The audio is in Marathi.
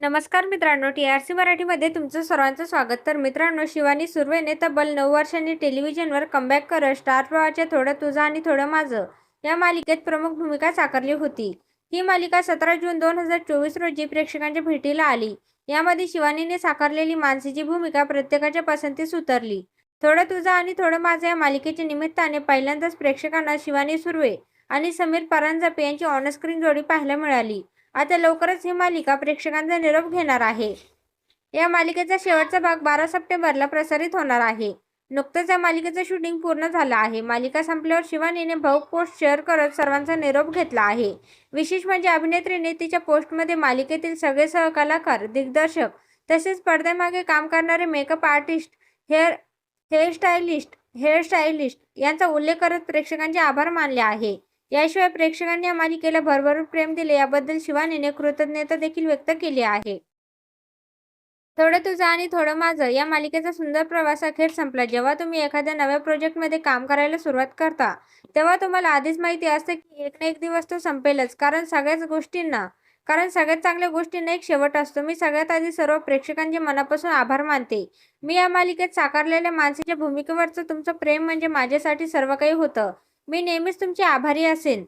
नमस्कार मित्रांनो टी आर सी मराठीमध्ये तुमचं सर्वांचं स्वागत. तर मित्रांनो शिवानी सुर्वेने तब्बल नऊ वर्षांनी टेलिव्हिजनवर कमबॅक करत स्टार प्रवाहाच्या थोडं तुझं आणि थोडं माझं या मालिकेत प्रमुख भूमिका साकारली होती. ही मालिका सतरा जून दोन हजार चोवीस रोजी प्रेक्षकांच्या भेटीला आली. यामध्ये शिवानीने साकारलेली मानसीची भूमिका प्रत्येकाच्या पसंतीस उतरली. थोडं तुझं आणि थोडं माझं या मालिकेच्या निमित्ताने पहिल्यांदाच प्रेक्षकांना शिवानी सुर्वे आणि समीर परांजपे यांची ऑनस्क्रीन जोडी पाहायला मिळाली. आता लवकरच ही मालिका प्रेक्षकांचा निरोप घेणार आहे. या मालिकेचा शेवटचा भाग बारा सप्टेंबरला प्रसारित होणार आहे. नुकतंच या मालिकेचं शूटिंग पूर्ण झालं आहे. मालिका संपल्यावर शिवानीने भाऊक पोस्ट शेअर करत सर्वांचा निरोप घेतला आहे. विशेष म्हणजे अभिनेत्रीने तिच्या पोस्टमध्ये मालिकेतील सगळे सहकलाकार दिग्दर्शक तसेच पडद्यामागे काम करणारे makeup artist hair hairstylist hairstylist यांचा उल्लेख करत प्रेक्षकांचे आभार मानले आहे. याशिवाय प्रेक्षकांनी या मालिकेला भरभरून प्रेम दिले याबद्दल शिवानीने कृतज्ञता देखील व्यक्त केली आहे. थोडं तुझं आणि थोडं माझं या मालिकेचा सुंदर प्रवास अखेर संपला. जेव्हा तुम्ही एखाद्या नव्या प्रोजेक्टमध्ये काम करायला सुरुवात करता तेव्हा तुम्हाला आधीच माहिती असते की एक ना एक दिवस तो संपेलच. कारण सगळ्याच गोष्टींना कारण सगळ्यात चांगल्या गोष्टींना एक शेवट असतो. मी सगळ्यात आधी सर्व प्रेक्षकांचे मनापासून आभार मानते. मी या मालिकेत साकारलेल्या माणसाच्या भूमिकेवरचं तुमचं प्रेम म्हणजे माझ्यासाठी सर्व काही होतं. मी नेहमीच तुमची आभारी असेन.